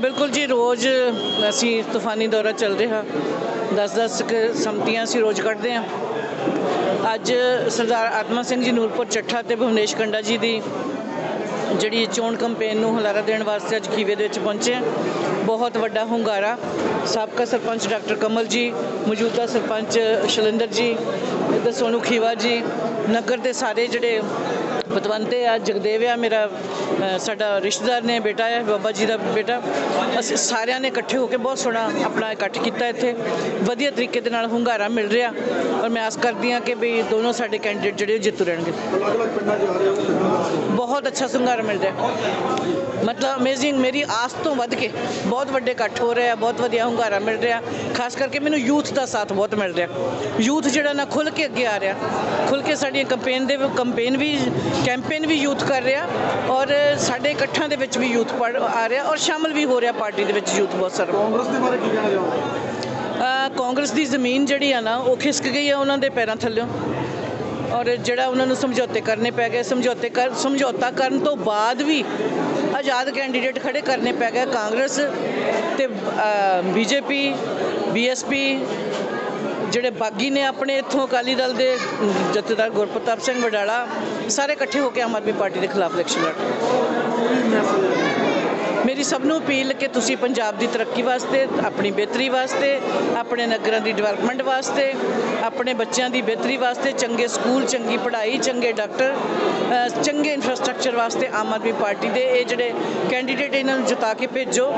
ਬਿਲਕੁਲ ਜੀ, ਰੋਜ਼ ਅਸੀਂ ਤੂਫਾਨੀ ਦੌਰਾ ਚੱਲ ਰਿਹਾ। 10-10 ਸਮਤੀਆਂ ਅਸੀਂ ਰੋਜ਼ ਕੱਢਦੇ ਹਾਂ। ਅੱਜ ਸਰਦਾਰ ਆਤਮਾ ਸਿੰਘ ਜੀ ਨੂਰਪੁਰ ਚੱਠਾ ਤੇ ਭਵਨੇਸ਼ ਕੰਡਾ ਜੀ ਦੀ ਜਿਹੜੀ ਚੋਣ ਕੈਂਪੇਨ ਨੂੰ ਹਲਾਰਾ ਦੇਣ ਵਾਸਤੇ ਅੱਜ ਖੀਵੇ ਦੇ ਵਿੱਚ ਪਹੁੰਚੇ ਬਹੁਤ ਵੱਡਾ ਹੁੰਗਾਰਾ। ਸਾਬਕਾ ਸਰਪੰਚ ਡਾਕਟਰ ਕਮਲ ਜੀ, ਮੌਜੂਦਾ ਸਰਪੰਚ ਸ਼ਲਿੰਦਰ ਜੀ ਤੇ ਸੋਨੂ ਖੀਵਾ ਜੀ ਨਗਰ ਦੇ ਸਾਰੇ ਜਿਹੜੇ ਪਤਵੰਤੇ ਆ, ਜਗਦੇਵ ਆ, ਮੇਰਾ ਸਾਡਾ ਰਿਸ਼ਤੇਦਾਰ ਨੇ, ਬੇਟਾ ਹੈ ਬਾਬਾ ਜੀ ਦਾ ਬੇਟਾ, ਅਸੀਂ ਸਾਰਿਆਂ ਨੇ ਇਕੱਠੇ ਹੋ ਕੇ ਬਹੁਤ ਸੋਹਣਾ ਆਪਣਾ ਇਕੱਠ ਕੀਤਾ ਇੱਥੇ। ਵਧੀਆ ਤਰੀਕੇ ਦੇ ਨਾਲ ਹੁੰਗਾਰਾ ਮਿਲ ਰਿਹਾ ਔਰ ਮੈਂ ਆਸ ਕਰਦੀ ਹਾਂ ਕਿ ਵੀ ਦੋਨੋਂ ਸਾਡੇ ਕੈਂਡੀਡੇਟ ਜਿਹੜੇ ਉਹ ਜਿੱਤੂ ਰਹਿਣਗੇ। ਬਹੁਤ ਅੱਛਾ ਹੁੰਗਾਰਾ ਮਿਲ ਰਿਹਾ। ਮਤਲਬ ਅਮੇਜ਼ਿੰਗ ਮੇਰੀ ਆਸ ਤੋਂ ਵੱਧ ਕੇ ਬਹੁਤ ਵੱਡੇ ਇਕੱਠ ਹੋ ਰਹੇ ਆ ਬਹੁਤ ਵਧੀਆ ਹੁੰਗਾਰਾ ਮਿਲ ਰਿਹਾ। ਖਾਸ ਕਰਕੇ ਮੈਨੂੰ ਯੂਥ ਦਾ ਸਾਥ ਬਹੁਤ ਮਿਲ ਰਿਹਾ। ਯੂਥ ਜਿਹੜਾ ਨਾ ਖੁੱਲ ਕੇ ਅੱਗੇ ਆ ਰਿਹਾ। ਖੁੱਲ ਕੇ ਸਾਡੀਆਂ ਕੈਂਪੇਨ ਦੇ ਕੰਪੇਨ ਵੀ ਕੈਂਪੇਨ ਵੀ ਯੂਥ ਕਰ ਰਿਹਾ ਔਰ ਸਾਡੇ ਇਕੱਠਾਂ ਦੇ ਵਿੱਚ ਵੀ ਯੂਥ ਆ ਰਿਹਾ ਔਰ ਸ਼ਾਮਲ ਵੀ ਹੋ ਰਿਹਾ ਪਾਰਟੀ ਦੇ ਵਿੱਚ ਯੂਥ ਬਹੁਤ ਸਾਰਾ। ਕਾਂਗਰਸ ਦੇ ਬਾਰੇ ਕੀ ਕਹਿਣਾ ਚਾਹੋਗੇ? ਕਾਂਗਰਸ ਦੀ ਜ਼ਮੀਨ ਜਿਹੜੀ ਆ ਨਾ ਉਹ ਖਿਸਕ ਗਈ ਆ ਉਹਨਾਂ ਦੇ ਪੈਰਾਂ ਥੱਲਿਓਂ। ਔਰ ਜਿਹੜਾ ਉਹਨਾਂ ਨੂੰ ਸਮਝੌਤੇ ਕਰਨੇ ਪੈ ਗਏ ਸਮਝੌਤੇ ਕਰ ਸਮਝੌਤਾ ਕਰਨ ਤੋਂ ਬਾਅਦ ਵੀ ਆਜ਼ਾਦ ਕੈਂਡੀਡੇਟ ਖੜੇ ਕਰਨੇ ਪੈ ਗਏ ਕਾਂਗਰਸ ਤੇ ਬੀਜੇਪੀ, ਬੀਐਸਪੀ, ਜਿਹੜੇ ਬਾਗੀ ਨੇ ਆਪਣੇ ਇੱਥੋਂ ਅਕਾਲੀ ਦਲ ਦੇ ਜਥੇਦਾਰ ਗੁਰਪ੍ਰਤਾਪ ਸਿੰਘ ਵਡਾਲਾ, ਸਾਰੇ ਇਕੱਠੇ ਹੋ ਕੇ ਆਮ ਆਦਮੀ ਪਾਰਟੀ ਦੇ ਖਿਲਾਫ ਇਲੈਕਸ਼ਨ ਲੜ ਕੀ ਮੇਰੀ ਸਭ ਨੂੰ ਅਪੀਲ ਕਿ ਤੁਸੀਂ ਪੰਜਾਬ ਦੀ ਤਰੱਕੀ ਵਾਸਤੇ, ਆਪਣੀ ਬਿਹਤਰੀ ਵਾਸਤੇ, ਆਪਣੇ ਨਗਰਾਂ ਦੀ ਡਿਵੈਲਪਮੈਂਟ ਵਾਸਤੇ, ਆਪਣੇ ਬੱਚਿਆਂ ਦੀ ਬਿਹਤਰੀ ਵਾਸਤੇ, ਚੰਗੇ ਸਕੂਲ, ਚੰਗੀ ਪੜ੍ਹਾਈ, ਚੰਗੇ ਡਾਕਟਰ ਚੰਗੇ ਇਨਫਰਾਸਟ੍ਰਕਚਰ ਵਾਸਤੇ ਆਮ ਆਦਮੀ ਪਾਰਟੀ ਦੇ ਇਹ ਜਿਹੜੇ ਕੈਂਡੀਡੇਟ ਇਹਨਾਂ ਨੂੰ ਜਿਤਾ ਕੇ ਭੇਜੋ।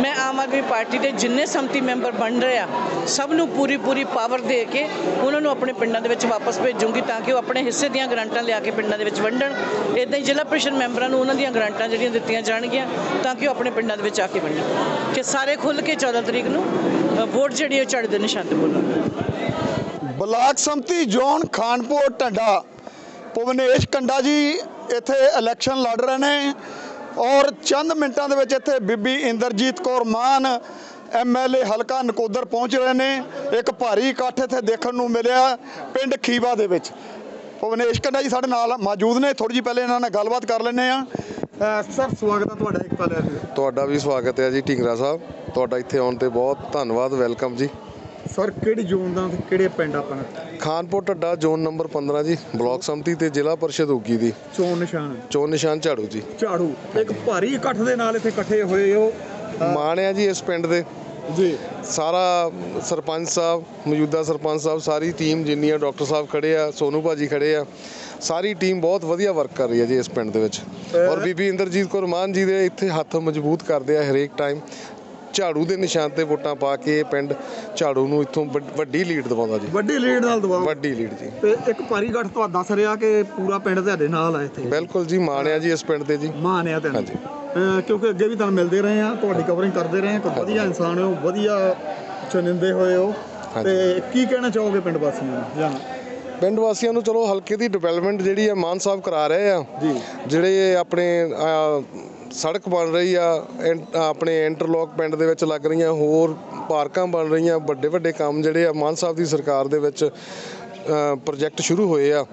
ਮੈਂ ਆਮ ਆਦਮੀ ਪਾਰਟੀ ਦੇ ਜਿੰਨੇ ਸੰਮਤੀ ਮੈਂਬਰ ਬਣ ਰਹੇ ਆ, ਸਭ ਨੂੰ ਪੂਰੀ ਪੂਰੀ ਪਾਵਰ ਦੇ ਕੇ ਉਹਨਾਂ ਨੂੰ ਆਪਣੇ ਪਿੰਡਾਂ ਦੇ ਵਿੱਚ ਵਾਪਸ ਭੇਜੂੰਗੀ ਤਾਂ ਕਿ ਉਹ ਆਪਣੇ ਹਿੱਸੇ ਦੀਆਂ ਗ੍ਰਾਂਟਾਂ ਲਿਆ ਕੇ ਪਿੰਡਾਂ ਦੇ ਵਿੱਚ ਵੰਡਣ। ਇਦਾਂ ਹੀ ਜ਼ਿਲ੍ਹਾ ਪ੍ਰੀਸ਼ਦ ਮੈਂਬਰਾਂ ਨੂੰ ਉਹਨਾਂ ਦੀਆਂ ਗ੍ਰਾਂਟਾਂ ਜਿਹੜੀਆਂ ਦਿੱਤੀਆਂ ਜਾਣਗੀਆਂ ਤਾਂ ਕਿ ਆਪਣੇ ਪਿੰਡਾਂ ਦੇ ਵਿੱਚ ਆ ਕੇ ਵੰਡਣ ਕਿ ਸਾਰੇ ਖੁੱਲ੍ਹ ਕੇ 14 ਤਰੀਕ ਨੂੰ ਵੋਟ ਜਿਹੜੀ ਉਹ ਚੜ੍ਹਦੇ ਦੇ ਨਿਸ਼ਾਨ ਬਲਾਕ ਸੰਮਤੀ ਜ਼ੋਨ ਖਾਨਪੁਰ ਢੰਡਾ, ਭੁਵਨੇਸ਼ ਕੰਡਾ ਜੀ, ਇੱਥੇ ਇਲੈਕਸ਼ਨ ਲੜ ਰਹੇ ਨੇ ਔਰ ਚੰਦ ਮਿੰਟਾਂ ਦੇ ਵਿੱਚ ਇੱਥੇ ਬੀਬੀ ਇੰਦਰਜੀਤ ਕੌਰ ਮਾਨ ਐਮਐਲਏ ਹਲਕਾ ਨਕੋਦਰ ਪਹੁੰਚ ਰਹੇ ਨੇ। ਇੱਕ ਭਾਰੀ ਇਕੱਠ ਇੱਥੇ ਦੇਖਣ ਨੂੰ ਮਿਲਿਆ ਪਿੰਡ ਖੀਵਾ ਦੇ ਵਿੱਚ। ਭੁਵਨੇਸ਼ ਕੰਡਾ ਜੀ ਸਾਡੇ ਨਾਲ ਮੌਜੂਦ ਨੇ ਥੋੜੀ ਜਿਹੀ ਪਹਿਲੇ ਇਹਨਾਂ ਨਾਲ ਗੱਲਬਾਤ ਕਰ ਲੈਂਦੇ ਆ ਸਰ ਸਵਾਗਤ ਹੈ ਤੁਹਾਡਾ ਇੱਕ ਪਹਿਲੇ ਤੁਹਾਡਾ ਵੀ ਸਵਾਗਤ ਹੈ ਜੀ ਢਿੰਗਰਾ ਸਾਹਿਬ। ਤੁਹਾਡਾ ਇੱਥੇ ਆਉਣ ਤੇ ਬਹੁਤ ਧੰਨਵਾਦ ਵੈਲਕਮ ਜੀ। ਸਰ ਕਿਹੜੀ ਜ਼ੋਨ ਦਾ ਤੇ ਕਿਹੜੇ ਪਿੰਡ ਆਪਣਾ? ਖਾਨਪੁਰ ਢੱਡਾ ਜ਼ੋਨ ਨੰਬਰ 15 ਜੀ ਬਲਾਕ ਸੰਮਤੀ ਤੇ ਜ਼ਿਲ੍ਹਾ ਪਰਿਸ਼ਦ ਉਗੀ ਦੀ। ਚੋਣ ਨਿਸ਼ਾਨ। ਚੋਣ ਨਿਸ਼ਾਨ ਝਾੜੂ ਜੀ। ਝਾੜੂ। ਇੱਕ ਭਾਰੀ ਇਕੱਠ ਦੇ ਨਾਲ ਇੱਥੇ ਇਕੱਠੇ ਹੋਏ ਹੋ। ਮਾਣ ਹੈ ਜੀ ਇਸ ਪਿੰਡ ਦੇ। ਜੀ। ਸਾਰਾ ਸਰਪੰਚ ਸਾਹਿਬ ਮੌਜੂਦਾ ਸਰਪੰਚ ਸਾਹਿਬ ਸਾਰੀ ਟੀਮ ਜਿੰਨੀ ਆ ਡਾਕਟਰ ਸਾਹਿਬ ਖੜੇ ਆ ਸੋਨੂ ਭਾਜੀ ਖੜੇ ਆ ਸਾਰੀ ਟੀਮ ਬਹੁਤ ਵਧੀਆ ਵਰਕ ਕਰ ਰਹੀ ਹੈ ਜੀ ਇਸ ਪਿੰਡ ਦੇ ਵਿੱਚ। ਔਰ ਬੀਬੀ ਇੰਦਰਜੀਤ ਕੌਰ ਮਾਨ ਜੀ ਦੇ ਇੱਥੇ ਹੱਥ ਮਜ਼ਬੂਤ ਕਰਦੇ ਆ ਹਰੇਕ ਟਾਈਮ ਝਾੜੂ ਦੇ ਨਿਸ਼ਾਨ ਤੇ ਵੋਟਾਂ ਪਾ ਕੇ ਇਹ ਪਿੰਡ ਝਾੜੂ ਨੂੰ ਇੱਥੋਂ ਵੱਡ- ਵੱਡੀ ਲੀਡ ਦਿਵਾਉਂਦਾ ਜੀ। ਵੱਡੀ ਲੀਡ ਨਾਲ ਦਬਾਓ ਵੱਡੀ ਲੀਡ ਜੀ। ਤੇ ਇੱਕ ਭਾਰੀ ਇਕੱਠ ਤੋਂ ਦੱਸ ਰਿਹਾ ਕਿ ਪੂਰਾ ਪਿੰਡ ਤੁਹਾਡੇ ਨਾਲ ਆ ਇੱਥੇ? ਬਿਲਕੁਲ ਜੀ ਮਾਣਿਆ ਜੀ ਇਸ ਪਿੰਡ ਤੇ ਜੀ। ਮਾਨ ਆ ਤੈਨੂੰ ਹਾਂਜੀ। ਅਹ ਕਿਉਂਕਿ ਅੱਗੇ ਵੀ ਤੁਹਾਨੂੰ ਮਿਲਦੇ ਰਹੇ ਆ ਤੁਹਾਡੀ ਕਵਰਿੰਗ ਕਰਦੇ ਰਹੇ ਆ ਵਧੀਆ ਇਨਸਾਨ ਹੋ ਵਧੀਆ ਚੁਣਿੰਦੇ ਹੋਏ ਹੋ। ਹਾਂਜੀ। ਤੇ ਕੀ ਕਹਿਣਾ ਚਾਹੋਗੇ ਪਿੰਡ ਵਾਸੀਆਂ ਨੂੰ? ਜਾਂ ਪਿੰਡ ਵਾਸੀਆਂ ਨੂੰ ਚਲੋ ਹਲਕੇ ਦੀ ਡਿਵੈਲਪਮੈਂਟ ਜਿਹੜੀ ਆ ਮਾਨ ਸਾਹਿਬ ਕਰਾ ਰਹੇ ਆ। ਜੀ। ਜਿਹੜੇ ਆਪਣੇ ਸੜਕ ਬਣ ਰਹੀ ਆ ਆਪਣੇ ਇੰਟਰਲੌਕ ਪਿੰਡ ਦੇ ਵਿੱਚ ਲੱਗ ਰਹੀਆਂ ਹੋਰ ਪਾਰਕਾਂ ਬਣ ਰਹੀਆਂ ਵੱਡੇ ਵੱਡੇ ਕੰਮ ਜਿਹੜੇ ਆ ਮਾਨ ਸਾਹਿਬ ਦੀ ਸਰਕਾਰ ਦੇ ਵਿੱਚ ਪ੍ਰੋਜੈਕਟ ਸ਼ੁਰੂ ਹੋਏ ਆ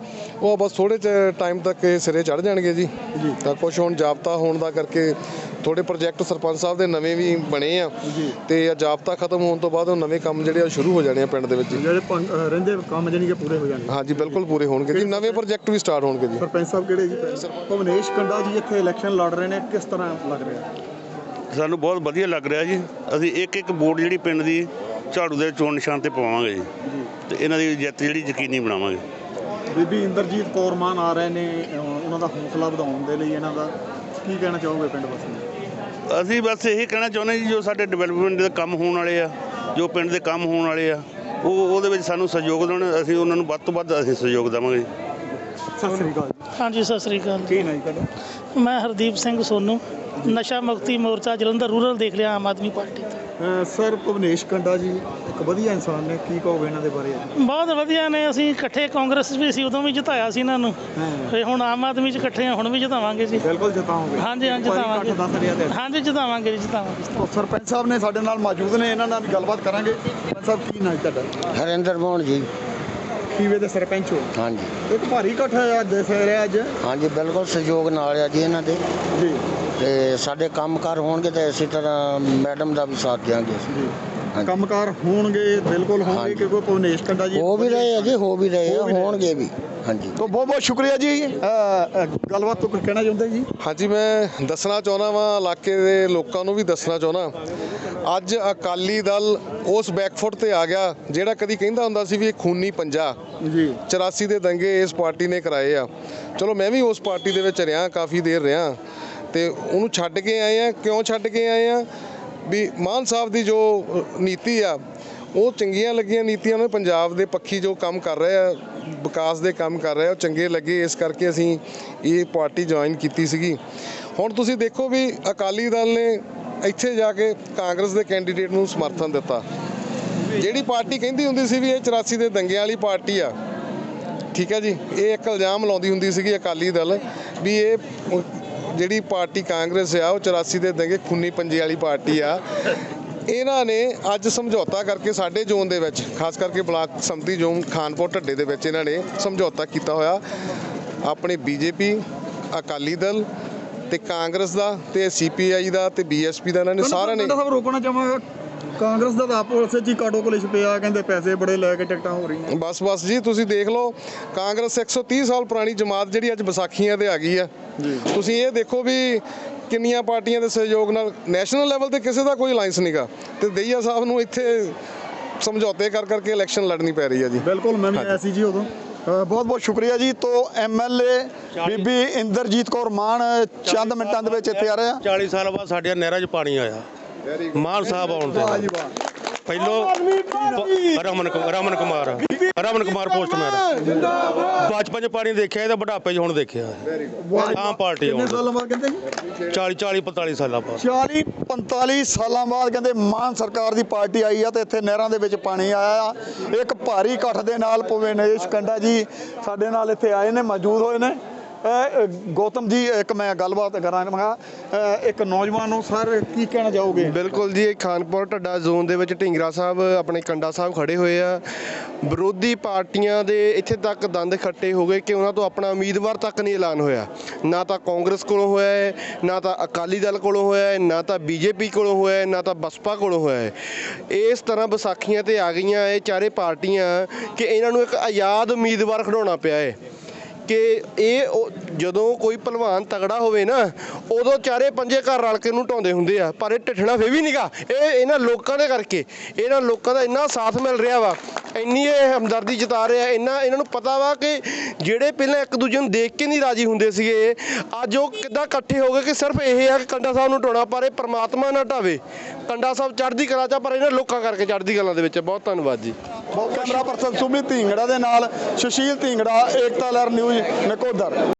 ਉਹ ਬਸ ਥੋੜੇ ਟਾਈਮ ਤੱਕ ਇਹ ਸਿਰੇ ਚੜ ਜਾਣਗੇ ਜੀ ਜੀ। ਤਾਂ ਕੁਝ ਹੁਣ ਜਾਬਤਾ ਹੋਣ ਦਾ ਕਰਕੇ ਥੋੜੇ ਪ੍ਰੋਜੈਕਟ ਸਰਪੰਚ ਸਾਹਿਬ ਦੇ ਨਵੇਂ ਵੀ ਬਣੇ ਆ। ਤੇ ਇਹ ਜਾਬਤਾ ਖਤਮ ਹੋਣ ਤੋਂ ਬਾਅਦ ਉਹ ਨਵੇਂ ਕੰਮ ਜਿਹੜੇ ਆ ਸ਼ੁਰੂ ਹੋ ਜਾਣੇ ਆ ਪਿੰਡ ਦੇ ਵਿੱਚ ਜਿਹੜੇ ਪੰਜ- ਅਹ ਰਹਿੰਦੇ ਕੰਮ ਜਾਨੀ ਕਿ ਪੂਰੇ ਹੋ ਜਾਣਗੇ ਹਾਂਜੀ ਬਿਲਕੁਲ ਪੂਰੇ ਹੋਣਗੇ ਜੀ। ਨਵੇਂ ਪ੍ਰੋਜੈਕਟ ਵੀ ਸਟਾਰਟ ਹੋਣਗੇ ਜੀ। ਸਰਪੰਚ ਸਾਹਿਬ ਕਿਹੜੇ ਜੀ? ਭਵਨੇਸ਼ ਕੰਡਾ ਜੀ ਇੱਥੇ ਇਲੈਕਸ਼ਨ ਲੜ ਰਹੇ ਨੇ। ਕਿਸ ਤਰ੍ਹਾਂ ਲੱਗ ਰਿਹਾ? ਸਾਨੂੰ ਬਹੁਤ ਵਧੀਆ ਲੱਗ ਰਿਹਾ ਜੀ। ਅਸੀਂ ਇੱਕ ਇੱਕ ਵੋਟ ਜਿਹੜੀ ਪਿੰਡ ਦੀ ਝਾੜੂ ਦੇ ਚੋਣ ਨਿਸ਼ਾਨ ਤੇ ਪਵਾਵਾਂਗੇ ਜੀ। ਤੇ ਇਹਨਾਂ ਦੀ ਜਿੱਤ ਜਿਹੜੀ ਯਕੀਨੀ ਬਣਾਵਾਂਗੇ। ਬੀਬੀ ਇੰਦਰਜੀਤ ਕੌਰ ਮਾਨ ਆ ਰਹੇ ਨੇ ਅਹ ਉਹਨਾਂ ਦਾ ਹੌਸਲਾ ਵਧਾਉਣ ਦੇ ਲਈ ਇਹਨਾਂ ਦਾ। ਕੀ ਕਹਿਣਾ ਚਾਹੋਗੇ ਪਿੰਡ ਵਾਸੀਆਂ ਅਸੀਂ ਬਸ ਇਹੀ ਕਹਿਣਾ ਚਾਹੁੰਦੇ ਜੀ ਜੋ ਸਾਡੇ ਡਿਵੈਲਪਮੈਂਟ ਦੇ ਕੰਮ ਹੋਣ ਵਾਲੇ ਆ ਜੋ ਪਿੰਡ ਦੇ ਕੰਮ ਹੋਣ ਵਾਲੇ ਆ ਉਹ ਉਹਦੇ ਵਿੱਚ ਸਾਨੂੰ ਸਹਿਯੋਗ ਦੇਣ ਅਸੀਂ ਉਹਨਾਂ ਨੂੰ ਵੱਧ ਤੋਂ ਵੱਧ ਅਸੀਂ ਸਹਿਯੋਗ ਦੇਵਾਂਗੇ ਸਤਿ ਸ੍ਰੀ ਅਕਾਲ ਜੀ। ਹਾਂਜੀ ਸਤਿ ਸ੍ਰੀ ਅਕਾਲ ਕੀ ਨਹੀਂ ਤੁਹਾਡਾ? ਮੈਂ ਹਰਦੀਪ ਸਿੰਘ ਸੋਨੂ ਨਸ਼ਾ ਮੁਕਤੀ ਮੋਰਚਾ ਜਲੰਧਰ ਰੂਰਲ ਦੇਖ ਲਿਆ ਆਮ ਆਦਮੀ ਪਾਰਟੀ ਤੋਂ। ਸਰ ਭਵਨੇਸ਼ ਕੰਡਾ ਜੀ। ਇੱਕ ਵਧੀਆ ਇਨਸਾਨ ਨੇ ਕੀ ਕਹੋਗੇ ਇਹਨਾਂ ਦੇ ਬਾਰੇ? ਬਹੁਤ ਵਧੀਆ ਨੇ ਅਸੀਂ ਇਕੱਠੇ ਕਾਂਗਰਸ ਵੀ ਸੀ ਉਦੋਂ ਵੀ ਜਿਤਾਇਆ ਸੀ ਇਹਨਾਂ ਨੂੰ। ਹਾਂ। ਤੇ ਹੁਣ ਆਮ ਆਦਮੀ 'ਚ ਇਕੱਠੇ ਆ ਹੁਣ ਵੀ ਜਿਤਾਵਾਂਗੇ ਜੀ। ਬਿਲਕੁਲ ਜਿਤਾਓਗੇ। ਹਾਂਜੀ ਭਾਰੀ ਜਿਤਾਵਾਂਗੇ। ਇਕੱਠ ਦੱਸ ਰਿਹਾ ਤੇ। ਹਾਂਜੀ ਜਿਤਾਵਾਂਗੇ ਜੀ ਜਿਤਾਵਾਂਗੇ। ਸਰਪੰਚ ਸਾਹਿਬ ਨੇ ਸਾਡੇ ਨਾਲ ਮੌਜੂਦ ਨੇ ਇਹਨਾਂ ਨਾਲ ਗੱਲਬਾਤ ਕਰਾਂਗੇ। ਸਰਪੰਚ ਸਾਹਿਬ ਕੀ ਨਾਂ ਜੀ ਤੁਹਾਡਾ? ਹਰਿੰਦਰ ਮੋਹਨ ਜੀ। ਖੀਵੇ ਦੇ ਸਰਪੰਚ ਹੋ? ਹਾਂਜੀ। ਇੱਕ ਭਾਰੀ ਇਕੱਠ ਅੱਜ ਰਿਹਾ ਅੱਜ? ਹਾਂਜੀ ਬਿਲਕੁਲ ਸਹਿਯੋਗ ਨਾਲ ਆ ਜੀ ਇਹਨਾਂ ਦੇ। ਜੀ। ਤੇ ਸਾਡੇ ਕੰਮਕਾਰ ਹੋਣਗੇ ਤੇ ਇਸੇ ਤਰ੍ਹਾਂ ਮੈਡਮ ਦਾ ਵੀ ਸਾਥ ਦਿਆਂਗੇ ਹਾਂਜੀ। ਕੰਮਕਾਰ ਹੋਣਗੇ ਬਿਲਕੁਲ ਹੋਣਗੇ ਹਾਂਜੀ। ਕਿਉਂਕਿ ਭੁਵਨੇਸ਼ ਕੰਡਾ ਜੀ ਹੋ ਵੀ ਰਹੇ ਆ ਜੀ ਹੋ ਵੀ ਰਹੇ ਆ। ਹੋਣਗੇ ਵੀ। ਹਾਂਜੀ। ਤੋਂ ਬਹੁਤ ਬਹੁਤ ਸ਼ੁਕਰੀਆ ਜੀ। ਗੱਲਬਾਤ ਤੋਂ ਕੁਝ ਕਹਿਣਾ ਚਾਹੁੰਦੇ ਜੀ? ਹਾਂਜੀ ਮੈਂ ਦੱਸਣਾ ਚਾਹੁੰਦਾ ਵਾਂ ਇਲਾਕੇ ਦੇ ਲੋਕਾਂ ਨੂੰ ਵੀ ਦੱਸਣਾ ਚਾਹੁੰਦਾ। ਅੱਜ ਅਕਾਲੀ ਦਲ ਉਸ ਬੈਕਫੁੱਟ ਤੇ ਆ ਗਿਆ ਜਿਹੜਾ ਕਦੀ ਕਹਿੰਦਾ ਹੁੰਦਾ ਸੀ ਵੀ ਇਹ ਖੂਨੀ ਪੰਜਾ। ਜੀ। 84 ਦੇ ਦੰਗੇ ਇਸ ਪਾਰਟੀ ਨੇ ਕਰਾਏ ਆ। ਚਲੋ ਮੈਂ ਵੀ ਉਸ ਪਾਰਟੀ ਦੇ ਵਿੱਚ ਰਿਹਾ ਕਾਫੀ ਦੇਰ ਰਿਹਾ। ਤੇ ਉਹਨੂੰ ਛੱਡ ਕੇ ਆਏ ਆ। ਕਿਉਂ ਛੱਡ ਕੇ ਆਏ ਆ? ਵੀ ਮਾਨ ਸਾਹਿਬ ਦੀ ਜੋ ਨੀਤੀ ਆ, ਉਹ ਚੰਗੀਆਂ ਲੱਗੀਆਂ ਨੀਤੀਆਂ ਨੇ। ਪੰਜਾਬ ਦੇ ਪੱਖੀ ਜੋ ਕੰਮ ਕਰ ਰਹੇ ਆ, ਵਿਕਾਸ ਦੇ ਕੰਮ ਕਰ ਰਹੇ ਆ, ਉਹ ਚੰਗੇ ਲੱਗੇ। ਇਸ ਕਰਕੇ ਅਸੀਂ ਇਹ ਪਾਰਟੀ ਜੁਆਇਨ ਕੀਤੀ ਸੀਗੀ। ਹੁਣ ਤੁਸੀਂ ਦੇਖੋ ਵੀ ਅਕਾਲੀ ਦਲ ਨੇ ਇੱਥੇ ਜਾ ਕੇ ਕਾਂਗਰਸ ਦੇ ਕੈਂਡੀਡੇਟ ਨੂੰ ਸਮਰਥਨ ਦਿੱਤਾ। ਜਿਹੜੀ ਪਾਰਟੀ ਕਹਿੰਦੀ ਹੁੰਦੀ ਸੀ ਵੀ ਇਹ 84 ਦੇ ਦੰਗਿਆਂ ਵਾਲੀ ਪਾਰਟੀ ਆ, ਠੀਕ ਹੈ ਜੀ, ਇਹ ਇੱਕ ਇਲਜ਼ਾਮ ਲਾਉਂਦੀ ਹੁੰਦੀ ਸੀਗੀ ਅਕਾਲੀ ਦਲ ਵੀ ਇਹ ਜਿਹੜੀ ਪਾਰਟੀ ਕਾਂਗਰਸ ਆ ਉਹ 84 ਦੇ ਦੰਗੇ ਖੁੰਨੀ ਪੰਜੇ ਵਾਲੀ ਪਾਰਟੀ ਆ। ਇਹਨਾਂ ਨੇ ਅੱਜ ਸਮਝੌਤਾ ਕਰਕੇ ਸਾਡੇ ਜ਼ੋਨ ਦੇ ਵਿੱਚ ਖਾਸ ਕਰਕੇ ਬਲਾਕ ਸੰਮਤੀ ਜ਼ੋਨ ਖਾਨਪੁਰ ਢੱਡੇ ਦੇ ਵਿੱਚ ਇਹਨਾਂ ਨੇ ਸਮਝੌਤਾ ਕੀਤਾ ਹੋਇਆ। ਆਪਣੇ ਬੀਜੇਪੀ ਅਕਾਲੀ ਦਲ ਤੇ ਕਾਂਗਰਸ ਦਾ ਤੇ ਸੀਪੀਆਈ ਦਾ ਤੇ ਬੀਐਸਪੀ ਦਾ ਇਹਨਾਂ ਨੇ ਸਾਰਿਆਂ ਨੇ ਸਾਹਿਬ ਰੋਕਣਾ ਚਾਹਾਂਗਾ। ਕਾਂਗਰਸ ਦਾ ਤਾਂ ਆਪੋ ਚ ਹੀ ਕਾਟੋ ਕੋਲੇ ਛਪਿਆ ਕਹਿੰਦੇ ਪੈਸੇ ਬੜੇ ਲੈ ਕੇ ਟਿਕਟਾਂ ਹੋ ਰਹੀਆਂ। ਬਸ ਬਸ ਜੀ ਤੁਸੀਂ ਦੇਖ ਲਓ ਕਾਂਗਰਸ 130 ਸਾਲ ਪੁਰਾਣੀ ਜਮਾਤ ਜਿਹੜੀ ਅੱਜ ਵਿਸਾਖੀਆਂ ਤੇ ਆ ਗਈ ਆ ਤੁਸੀਂ ਇਹ ਦੇਖੋ ਵੀ ਕਿੰਨੀਆਂ ਪਾਰਟੀਆਂ ਦੇ ਸਹਿਯੋਗ ਨਾਲ ਨੈਸ਼ਨਲ ਲੈਵਲ ਤੇ ਕਿਸੇ ਦਾ ਕੋਈ ਅਲਾਈਅੰਸ ਨਹੀਂਗਾ ਤੇ ਦਈਆ ਸਾਹਿਬ ਨੂੰ ਇੱਥੇ ਸਮਝੌਤੇ ਕਰ ਕਰਕੇ ਇਲੈਕਸ਼ਨ ਲੜਨੀ ਪੈ ਰਹੀ ਆ ਜੀ। ਬਿਲਕੁਲ ਮੈਂ ਵੀ ਆਇਆ ਸੀ ਜੀ ਉਦੋਂ। ਬਹੁਤ ਬਹੁਤ ਸ਼ੁਕਰੀਆ ਜੀ। ਤੋਂ ਐਮਐਲਏ ਬੀਬੀ ਇੰਦਰਜੀਤ ਕੌਰ ਮਾਨ ਚੰਦ ਮਿੰਟਾਂ ਦੇ ਵਿੱਚ ਇੱਥੇ ਆ ਰਹੇ। ਆ 40 ਸਾਲ ਬਾਅਦ ਸਾਡੇ ਨਹਿਰਾਂ 'ਚ ਪਾਣੀ ਆਇਆ। ਮਾਨ ਸਾਹਿਬ ਆਉਣ ਵਾਹ ਜੀ ਤੇ ਵਾਹ। ਪਹਿਲੋ ਪ- ਰਮਨ ਕੁ- ਰਮਨ ਕੁਮਾਰ। ਰਮਨ ਕੁਮਾਰ ਪੋਸਟਮੈਨ ਬਚਪਨ 'ਚ ਪਾਣੀ ਦੇਖਿਆ ਇਹਦਾ ਬੁਢਾਪੇ 'ਚ ਹੁਣ ਦੇਖਿਆ। ਆਮ ਪਾਰਟੀ ਕਿੰਨੇ ਸਾਲਾਂ ਬਾਅਦ ਕਹਿੰਦੇ ਜੀ? 40 40 45 ਸਾਲਾਂ ਬਾਅਦ। 40 45 ਸਾਲਾਂ ਬਾਅਦ ਕਹਿੰਦੇ ਮਾਨ ਸਰਕਾਰ ਦੀ ਪਾਰਟੀ ਆਈ ਆ ਤੇ ਇੱਥੇ ਨਹਿਰਾਂ ਦੇ ਵਿੱਚ ਪਾਣੀ ਆਇਆ ਆ। ਇੱਕ ਭਾਰੀ ਇਕੱਠ ਦੇ ਨਾਲ ਭੁਵਨੇਸ਼ ਕੰਡਾ ਜੀ ਸਾਡੇ ਨਾਲ ਇੱਥੇ ਆਏ ਨੇ ਮੌਜੂਦ ਹੋਏ ਨੇ। ਗੌਤਮ ਜੀ ਇੱਕ ਮੈਂ ਗੱਲਬਾਤ ਕਰਾਂਗਾ ਅਹ, ਇੱਕ ਨੌਜਵਾਨ ਨੂੰ ਸਰ ਕੀ ਕਹਿਣਾ ਚਾਹੋਗੇ? ਬਿਲਕੁਲ ਜੀ ਇਹ ਖਾਨਪੁਰ ਢੱਡਾ ਜ਼ੋਨ ਦੇ ਵਿੱਚ ਢਿੰਗਰਾ ਸਾਹਿਬ ਆਪਣੇ ਕੰਡਾ ਸਾਹਿਬ ਖੜੇ ਹੋਏ ਆ। ਵਿਰੋਧੀ ਪਾਰਟੀਆਂ ਦੇ ਇੱਥੇ ਤੱਕ ਦੰਦ ਖੱਟੇ ਹੋ ਗਏ ਕਿ ਉਹਨਾਂ ਤੋਂ ਆਪਣਾ ਉਮੀਦਵਾਰ ਤੱਕ ਨਹੀਂ ਐਲਾਨ ਹੋਇਆ। ਨਾ ਤਾਂ ਕਾਂਗਰਸ ਕੋਲੋਂ ਹੋਇਆ ਹੈ ਨਾ ਤਾਂ ਅਕਾਲੀ ਦਲ ਕੋਲੋਂ ਹੋਇਆ ਹੈ ਨਾ ਤਾਂ ਬੀਜੇਪੀ ਕੋਲੋਂ ਹੋਇਆ ਹੈ ਨਾ ਤਾਂ ਬਸਪਾ ਕੋਲੋਂ ਹੋਇਆ ਹੈ। ਇਸ ਤਰ੍ਹਾਂ ਵਿਸਾਖੀਆਂ ਤੇ ਆ ਗਈਆਂ ਇਹ ਚਾਰੇ ਪਾਰਟੀਆਂ ਕਿ ਇਹਨਾਂ ਨੂੰ ਇੱਕ ਆਜ਼ਾਦ ਉਮੀਦਵਾਰ ਖੜਾਉਣਾ ਪਿਆ ਹੈ। ਕਿ ਇਹ ਜਦੋਂ ਕੋਈ ਪਹਿਲਵਾਨ ਤਗੜਾ ਹੋਵੇ ਨਾ, ਉਦੋਂ ਚਾਰੇ ਪੰਜੇ ਘਰ ਰਲ ਕੇ ਉਹਨੂੰ ਢਾਉਂਦੇ ਹੁੰਦੇ ਆ। ਪਰ ਇਹ ਢਿੱਠਣਾ ਫੇ ਵੀ ਨਹੀਂਗਾ ਇਹ ਇਹਨਾਂ ਲੋਕਾਂ ਦੇ ਕਰਕੇ, ਇਹਨਾਂ ਲੋਕਾਂ ਦਾ ਇੰਨਾ ਸਾਥ ਮਿਲ ਰਿਹਾ ਵਾ। ਇੰਨੀ ਇਹ ਹਮਦਰਦੀ ਜਤਾ ਰਿਹਾ, ਇੰਨਾ ਇਹਨਾਂ ਨੂੰ ਪਤਾ ਵਾ ਕਿ ਜਿਹੜੇ ਪਹਿਲਾਂ ਇੱਕ ਦੂਜੇ ਨੂੰ ਦੇਖ ਕੇ ਨਹੀਂ ਰਾਜੀ ਹੁੰਦੇ ਸੀਗੇ ਅੱਜ ਉਹ ਕਿੱਦਾਂ ਇਕੱਠੇ ਹੋ ਗਏ ਕਿ ਸਿਰਫ ਇਹ ਆ ਕਿ ਕੰਡਾ ਸਾਹਿਬ ਨੂੰ ਢੋਣਾ ਪਰ ਇਹ ਪ੍ਰਮਾਤਮਾ ਨਾ ਢਾਵੇ। ਕੰਡਾ ਸਾਹਿਬ ਚੜ੍ਹਦੀ ਕਲਾ ਚ ਪਰ ਇਹਨਾਂ ਲੋਕਾਂ ਕਰਕੇ ਚੜ੍ਹਦੀ ਕਲਾ ਦੇ ਵਿੱਚ ਬਹੁਤ ਧੰਨਵਾਦ ਜੀ। ਕੈਮਰਾ ਪਰਸਨ ਸੁਮਿਤ ਢੀਂਗੜਾ ਦੇ ਨਾਲ ਸੁਸ਼ੀਲ ਢੀਂਗੜਾ, ਏਕਤਾ ਲਹਿਰ ਨਿਊਜ਼ ਨਕੋਦਰ।